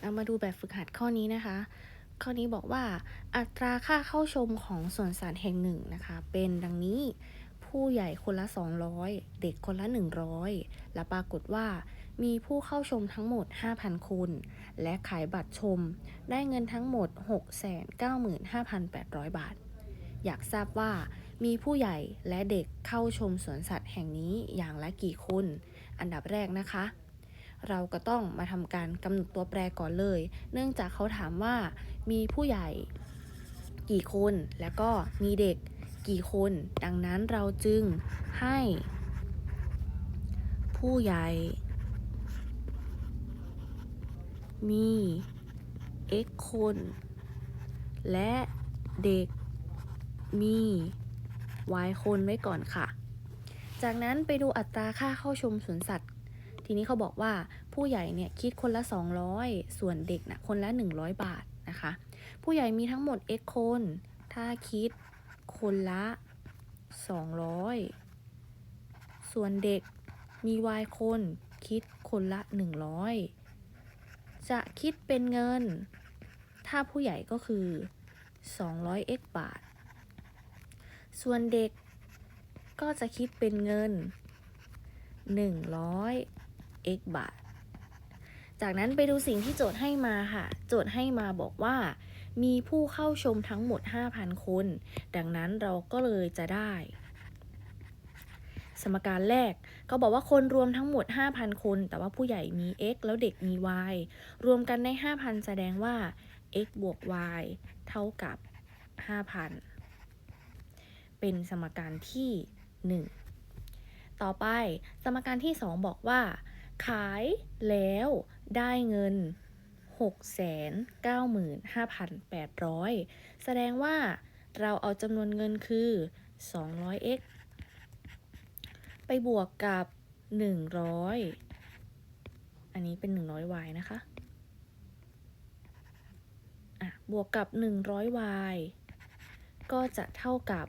เรามาดูแบบฝึกหัดข้อนี้นะคะ ข้อนี้บอกว่าอัตราค่าเข้าชมของสวนสัตว์แห่งหนึ่งนะคะ เป็นดังนี้ผู้ใหญ่คนละ 200 เด็กคนละ 100 และปรากฏว่า มีผู้เข้าชมทั้งหมด 5,000 คน และขายบัตรชม ได้เงินทั้งหมด 695,800 บาท อยากทราบว่ามีผู้ใหญ่และเด็กเข้าชมสวนสัตว์แห่งนี้อย่างละกี่คน อันดับแรกนะคะ เราก็ต้องมาทำการกำหนดตัวแปรก่อนเลย เนื่องจากเขาถามว่ามีผู้ใหญ่กี่คนแล้วก็มีเด็กกี่คน ดังนั้นเราจึงให้ ผู้ใหญ่ มี x คน และเด็กมี y คนไว้ก่อนค่ะ จากนั้นไปดูอัตราค่าเข้าชมสวนสัตว์ ทีนี้เขาบอกว่าผู้ใหญ่เนี่ยคิดคนละ 200 ส่วนเด็กนะคนละ 100 บาทนะคะ ผู้ใหญ่มีทั้งหมด x คน ถ้าคิดคนละ 200 ส่วนเด็กมี y คนคิดคนละ 100 จะคิดเป็นเงิน ถ้าผู้ใหญ่ก็คือ 200x บาท ส่วนเด็กก็จะคิดเป็นเงิน 100 x บาท จากนั้นไปดูสิ่งที่โจทย์ให้มาค่ะ โจทย์ให้มาบอกว่า มีผู้เข้าชมทั้งหมด 5,000 คน ดังนั้นเราก็เลยจะได้ สมการแรกก็บอกว่าคนรวมทั้งหมด 5,000 คน แต่ว่าผู้ใหญ่มี x แล้วเด็กมี y รวมกันได้5,000 แสดงว่า x บวก y เท่ากับ 5,000 เป็นสมการที่ 1 ต่อไป สมการที่ 2 บอกว่า ขายแล้วได้เงิน 695,800 แสดงว่าเราเอาจำนวนเงินคือ 200x ไปบวกกับ 100 อันนี้เป็น 100y นะคะ อะ บวกกับ 100y ก็จะเท่ากับ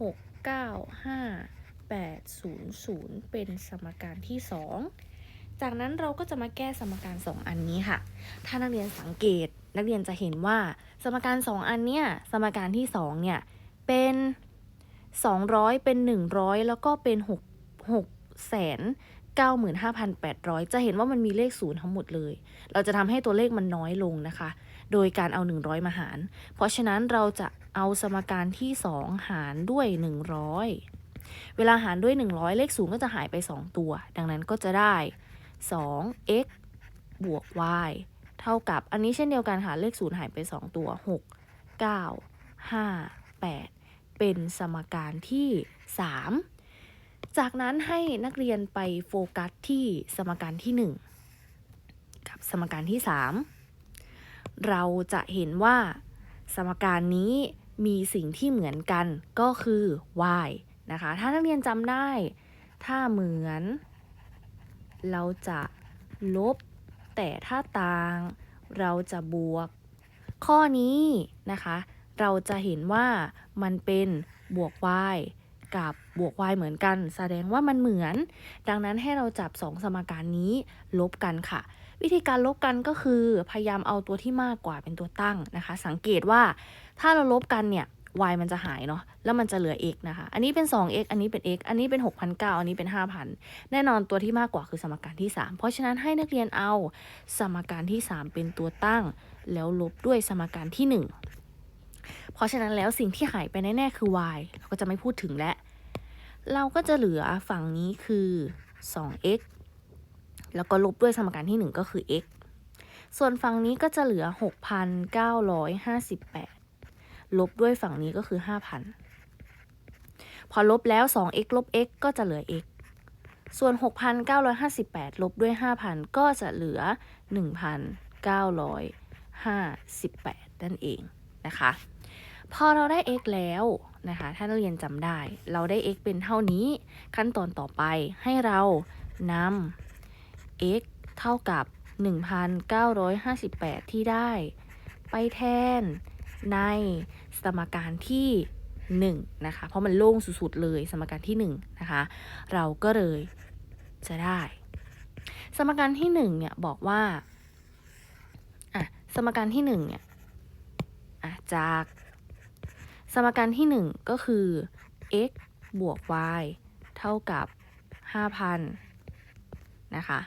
695,800 เป็นสมการที่ 2 จากนั้นเราก็จะมาแก้สมการ 2 อันนี้ค่ะ ถ้านักเรียนสังเกตนักเรียนจะเห็นว่าสมการ 2 อันเนี้ยสมการที่2เนี่ยเป็น 200 เป็น 100 แล้วก็เป็น6 6แสน95,800 จะเห็นว่ามันมีเลขศูนย์ทั้งหมดเลย เราจะทำให้ตัวเลขมันน้อยลงนะคะ โดยการเอา 100 มาหาร เพราะฉะนั้นเราจะเอาสมการที่ 2 หารด้วย 100 เวลาหารด้วย 100 เลขศูนย์ก็จะหายไป 2 ตัว ดังนั้นก็จะได้ 2x บวก y เท่ากับอันนี้เช่นเดียวกันค่ะ เลขศูนย์หายไป 2 ตัว 6 9 5 8 เป็นสมการที่ 3 จากนั้นให้นักเรียนไปโฟกัสที่สมการที่ 1 กับสมการที่ 3 เราจะเห็นว่าสมการนี้มีสิ่งที่เหมือนกันก็คือ y นะคะ ถ้านักเรียนจำได้ ถ้าเหมือน เราจะลบ แต่ถ้าต่าง เราจะบวก ข้อนี้นะคะ เราจะเห็นว่ามันเป็นบวก y กับบวก y เหมือนกัน แสดงว่ามันเหมือน ดังนั้นให้เราจับ 2 สมการนี้ลบกันค่ะ วิธีการลบกันก็คือพยายามเอาตัวที่มากกว่าเป็นตัวตั้งนะคะ สังเกตว่าถ้าเราลบกันเนี่ย y มันจะหายเนาะแล้วมันจะเหลือ x นะคะ อันนี้เป็น 2x อันนี้เป็น x อันนี้เป็น 6,900 อันนี้เป็น 5,000 แน่นอนตัวที่มากกว่าคือสมการที่ 3 เพราะฉะนั้นให้นักเรียนเอาสมการที่ 3 เป็นตัวตั้ง แล้วลบด้วยสมการที่ 1 เพราะฉะนั้นแล้วสิ่งที่หายไปแน่ๆคือ y เราก็จะไม่พูดถึงแล้วเราก็จะเหลือฝั่งนี้คือ 2x แล้วก็ลบด้วยสมการที่ 1 ก็คือ x ส่วนฝั่งนี้ก็จะเหลือ 6,958 ลบด้วยฝั่งนี้ก็คือ 5,000 พอลบแล้ว 2x ลบ x ก็จะเหลือ x ส่วน 6,958 ลบด้วย 5,000 ก็จะเหลือ 1,958 นั่นเองนะคะ พอเราได้ x แล้วนะคะถ้านักเรียนจำได้ เราได้ x เป็นเท่านี้ขั้นตอนต่อไปให้เรานำ x เท่ากับ 1,958 ที่ได้ ไปแทนใน สมการที่1นะคะ เพราะมันโล่งสุดๆเลยสมการที่1นะคะ เราก็เลยจะได้ สมการที่1เนี่ยบอกว่าอะสมการที่หนึ่งเนี่ยอะจาก สมการที่หนึ่งก็คือ x บวก y เท่ากับ 5,000 นะคะ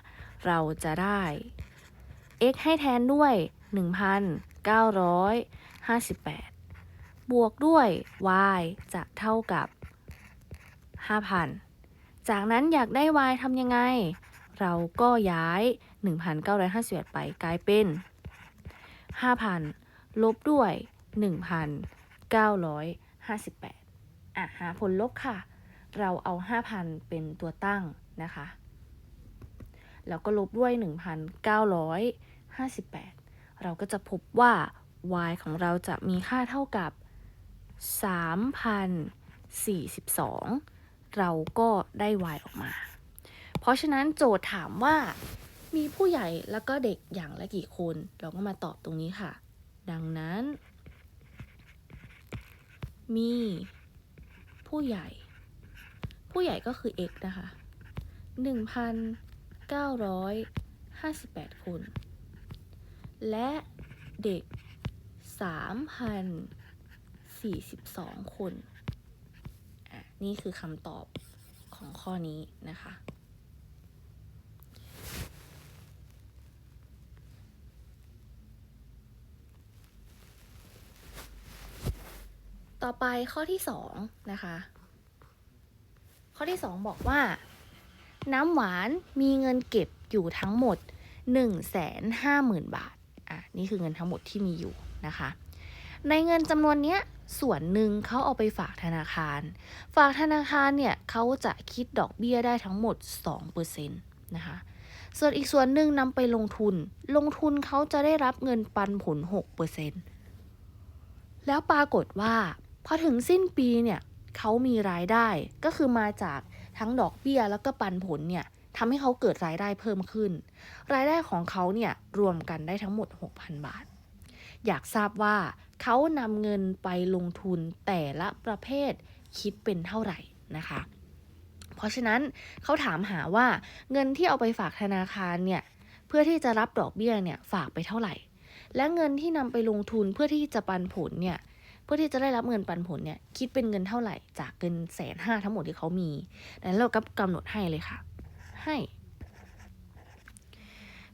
เราจะได้ x ให้แทนด้วย 1,958 บวกด้วย y จะเท่ากับ 5,000 จากนั้นอยากได้ y ทำยังไง เราก็ย้าย 1,958ไปกลายเป็น 5,000 ลบด้วย 1,958 อะหาผลลบค่ะ เราเอา 5,000 เป็นตัวตั้งนะคะ แล้วก็ลบด้วย 1,958 เราก็จะพบว่า y ของเราจะมีค่าเท่ากับ 3,042 เราก็ได้ y ออกมา เพราะฉะนั้นโจทย์ถามว่ามีผู้ใหญ่แล้วก็เด็กอย่างละกี่คน เราก็มาตอบตรงนี้ค่ะ ดังนั้น มีผู้ใหญ่ ผู้ใหญ่ก็คือ x นะคะ 1,958 คน และเด็ก 3,042 คนอะนี่คือคำตอบของข้อนี้นะคะ ต่อไปข้อที่สองนะคะ ข้อที่สองบอกว่า น้ำหวานมีเงินเก็บอยู่ทั้งหมด 1 5 0 0 0 0 บาท อะ นี่คือเงินทั้งหมดที่มีอยู่นะคะ ในเงินจำนวนเนี้ย ส่วนหนึ่งเขาเอาไปฝากธนาคาร ฝากธนาคารเนี่ยเขาจะคิดดอกเบี้ยได้ทั้งหมด 2%นะคะ ส่วนอีกส่วนหนึ่งนำไปลงทุน ลงทุนเขาจะได้รับเงินปันผล 6%แล้วปรากฏว่า พอถึงสิ้นปีเนี่ยเขามีรายได้ก็คือมาจากทั้งดอกเบี้ยแล้วก็ปันผลเนี่ยทำให้เขาเกิดรายได้เพิ่มขึ้น รายได้ของเขาเนี่ยรวมกันได้ทั้งหมด 6,000 บาท อยากทราบว่าเขานำเงินไปลงทุนแต่ละประเภทคิดเป็นเท่าไหร่นะคะ เพราะฉะนั้นเขาถามหาว่าเงินที่เอาไปฝากธนาคารเนี่ยเพื่อที่จะรับดอกเบี้ยเนี่ยฝากไปเท่าไหร่ และเงินที่นำไปลงทุนเพื่อที่จะปันผลเนี่ยเพื่อที่จะได้รับเงินปันผลเนี่ยคิดเป็นเงินเท่าไหร่จากเงินแสนห้าทั้งหมดที่เขามีดังนั้นเราก็กำหนดให้เลยค่ะ ให้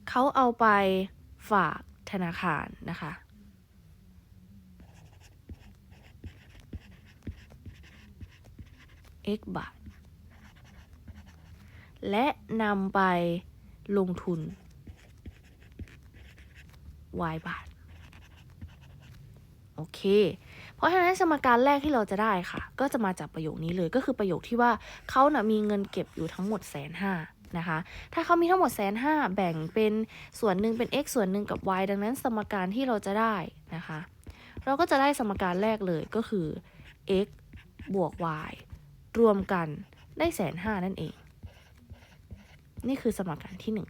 เขาเอาไปฝากธนาคารนะคะ x บาท และนำไปลงทุน y บาท โอเค เพราะฉะนั้นสมการแรกที่เราจะได้ค่ะ ก็จะมาจากประโยคนี้เลยก็คือประโยคที่ว่าเขานะ่ะมีเงินเก็บอยู่ทั้งหมดแสนห้านะคะถ้าเขามีทั้งหมดแสนห้าแบ่งเป็นส่วนหนึ่งเป็น x ส่วนหนึ่งกับ y ดังนั้นสมการที่เราจะได้นะคะ เราก็จะได้สมการแรกเลยก็คือ x บวก y รวมกันได้แสนห้านั่นเอง นี่คือสมการที่หนึ่ง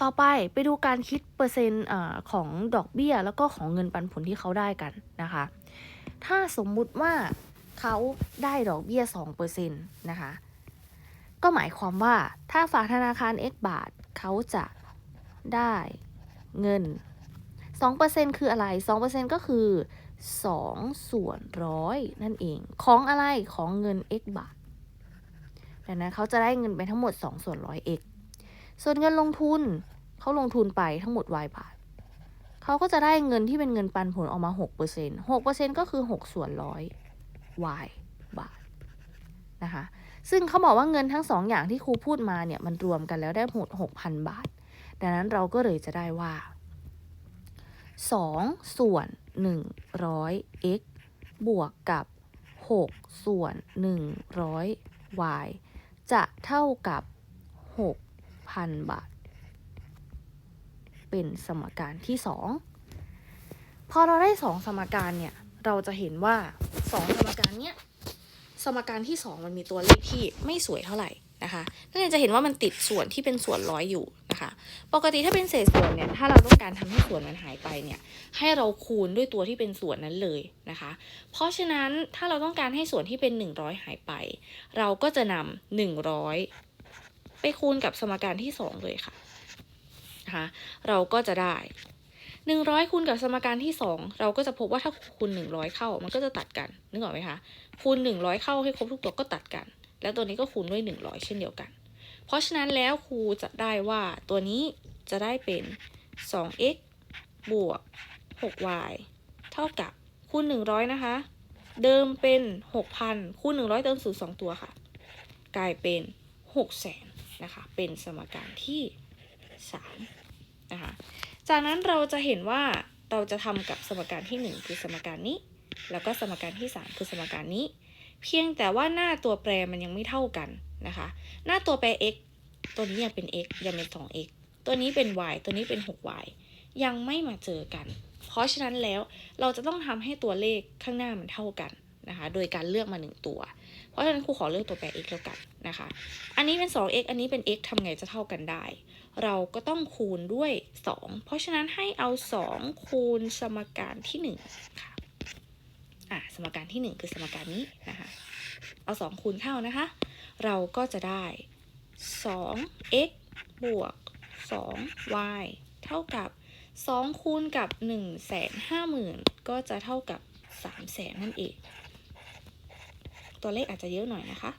ต่อไปไปดูการคิดเปอร์เซ็นต์ของดอกเบี้ยแล้วก็ของเงินปันผลที่เขาได้กันนะคะ ถ้าสมมุติว่าเขาได้ดอกเบี้ย2%นะคะ ก็หมายความว่าถ้าฝากธนาคาร x บาทเขาจะได้เงิน 2%คืออะไร 2%ก็คือ 2 ส่วนร้อยนั่นเอง ของอะไรของเงิน x บาทดังนั้นเขาจะได้เงินไปทั้งหมด 2 ส่วนร้อย x ส่วนเงินลงทุนเขาลงทุนไปทั้งหมด y บาทเขาก็จะได้เงินที่เป็นเงินปันผลออกมา 6% 6%ก็คือ 6 ส่วนร้อย y บาทนะคะซึ่งเขาบอกว่าเงินทั้งสองอย่างที่ครูพูดมาเนี่ยมันรวมกันแล้วได้หมด6,000 บาท ดังนั้นเราก็เลยจะได้ว่า 2 ส่วน 100 x บวกกับ 6 ส่วน 100 y จะเท่ากับ 6,000 บาท เป็นสมการที่ 2 พอเราได้ 2 สมการเนี่ย เราจะเห็นว่า 2 สมการเนี้ย สมการที่ 2 มันมีตัวเลขที่ไม่สวยเท่าไหร่ นะคะนักเรียนจะเห็นว่ามันติดส่วนที่เป็นส่วนร้อยอยู่นะคะ ปกติถ้าเป็นเศษส่วนเนี่ยถ้าเราต้องการทำให้ส่วนมันหายไปเนี่ยให้เราคูณด้วยตัวที่เป็นส่วนนั้นเลยนะคะ เพราะฉะนั้นถ้าเราต้องการให้ส่วนที่เป็น 100 หายไป เราก็จะนำ100 ไปคูณกับสมการที่ 2 เลยค่ะนะคะเราก็จะได้หนึ่งร้อยคูณกับสมการที่สองเราก็จะพบว่าถ้าคูณหนึ่งร้อยเข้ามันก็จะตัดกันนึกออกไหมคะคูณหนึ่งร้อยเข้าให้ครบทุกตัวก็ตัดกัน แล้วตัวนี้ก็คูณด้วยหนึ่งร้อยเช่นเดียวกัน เพราะฉะนั้นแล้วครูจะได้ว่าตัวนี้จะได้เป็น 2x บวก 6y เท่ากับคูณ 100 นะคะ เดิมเป็น 6,000 คูณ 100 เติม0 2ตัวค่ะ กลายเป็น 600,000นะคะ เป็นสมการที่ 3 นะคะ จากนั้นเราจะเห็นว่าเราจะทำกับสมการที่ 1 คือสมการนี้ แล้วก็สมการที่ 3 คือสมการนี้ เพียงแต่ว่าหน้าตัวแปรมันยังไม่เท่ากันนะคะ หน้าตัวแปร x ตัวนี้ยังเป็น x ยังเป็น 2x ตัวนี้เป็น y ตัวนี้เป็น 6y ยังไม่มาเจอกัน เพราะฉะนั้นแล้วเราจะต้องทำให้ตัวเลขข้างหน้ามันเท่ากันนะคะ โดยการเลือกมา 1 ตัว เพราะฉะนั้นครูขอเลือกตัวแปร x แล้วกันนะคะ อันนี้เป็น 2x อันนี้เป็น x ทำไงจะเท่ากันได้ เราก็ต้องคูณด้วย 2 เพราะฉะนั้นให้เอา 2 คูณสมการที่1ค่ะ อะสมการที่ 1 คือสมการนี้นะคะเอา 2 คูณเข้านะคะ เราก็จะได้ 2x บวก 2y เท่ากับ 2 คูณกับ 1 5 0 0 0 0 ก็จะเท่ากับ3 0 0 0 0 0นั่นเอง ตัวเลขอาจจะเยอะหน่อยนะคะ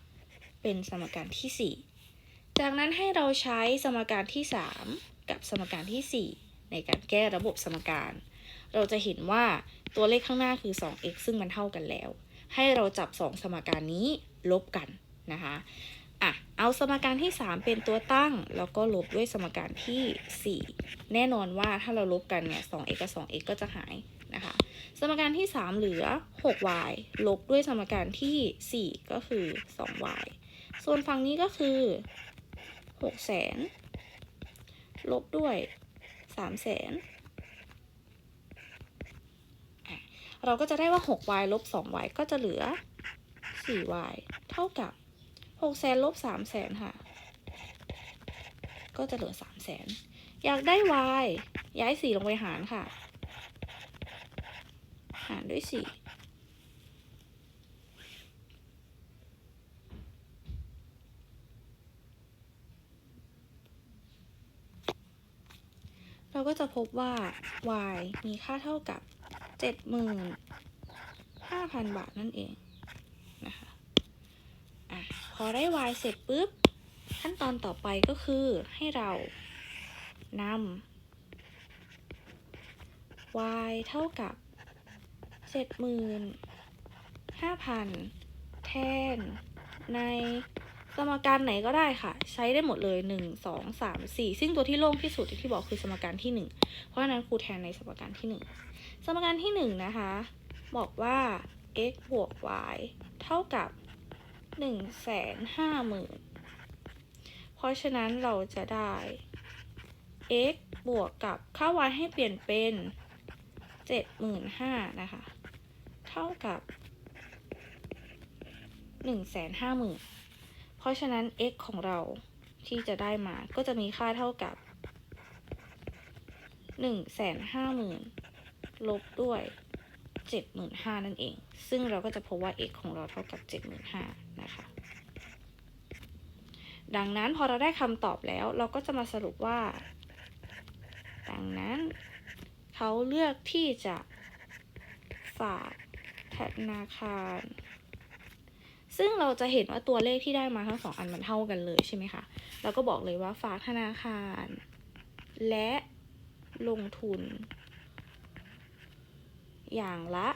เป็นสมการที่ 4 จากนั้นให้เราใช้สมการที่ 3 กับสมการที่ 4 ในการแก้ระบบสมการ เราจะเห็นว่า ตัวเลขข้างหน้าคือ 2x ซึ่งมันเท่ากันแล้ว ให้เราจับ 2 สมการนี้ลบกันนะคะอะเอาสมการที่ 3 เป็นตัวตั้ง แล้วก็ลบด้วยสมการที่ 4 แน่นอนว่าถ้าเราลบกันเนี่ย 2x กับ 2x ก็จะหายนะคะ สมการที่ 3 เหลือ 6y ลบด้วยสมการที่ 4 ก็คือ 2y ส่วนฝั่งนี้ก็คือ6แสนลบด้วย3แสนอะ เราก็จะได้ว่า 6y ลบ 2y ก็จะเหลือ 4y เท่ากับหกแสนลบสามแสนค่ะ ก็จะเหลือสามแสนอยากได้ y ย้ายสี่ลงไปหารค่ะ หารด้วยสี่เราก็จะพบว่า y มีค่าเท่ากับ เจ็ดหมื่นห้าพันบาทนั่นเองนะคะอะพอได้ y เสร็จปุ๊บ ขั้นตอนต่อไปก็คือให้เรานำ y เท่ากับ75,000แทนในสมการไหนก็ได้ค่ะ ใช้ได้หมดเลย 1 2 3 4 ซึ่งตัวที่โล่งที่สุดที่บอกคือสมการที่ 1 เพราะฉะนั้นครูแทนในสมการที่ 1 สมการที่1นนะคะ บอกว่า x บวก y เท่ากับ 1 5 0 0 0 0 เพราะฉะนั้นเราจะได้ x บวกกับค่า y ให้เปลี่ยนเป็น 75,000นะคะ เท่ากับ 150,000 เพราะฉะนั้น x ของเราที่จะได้มาก็จะมีค่าเท่ากับ 150,000 ลบด้วย 75,000 นั่นเอง ซึ่งเราก็จะพบว่า x ของเราเท่ากับ 75,000 นะคะ ดังนั้นพอเราได้คำตอบแล้วเราก็จะมาสรุปว่า ดังนั้นเขาเลือกที่จะฝากธนาคาร ซึ่งเราจะเห็นว่าตัวเลขที่ได้มาทั้งสองอันมันเท่ากันเลยใช่ไหมคะ เราก็บอกเลยว่าฝากธนาคาร และลงทุน อย่างละ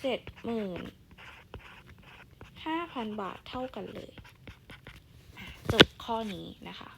เจ็ดหมื่นห้าพันบาทเท่ากันเลย จบข้อนี้นะคะ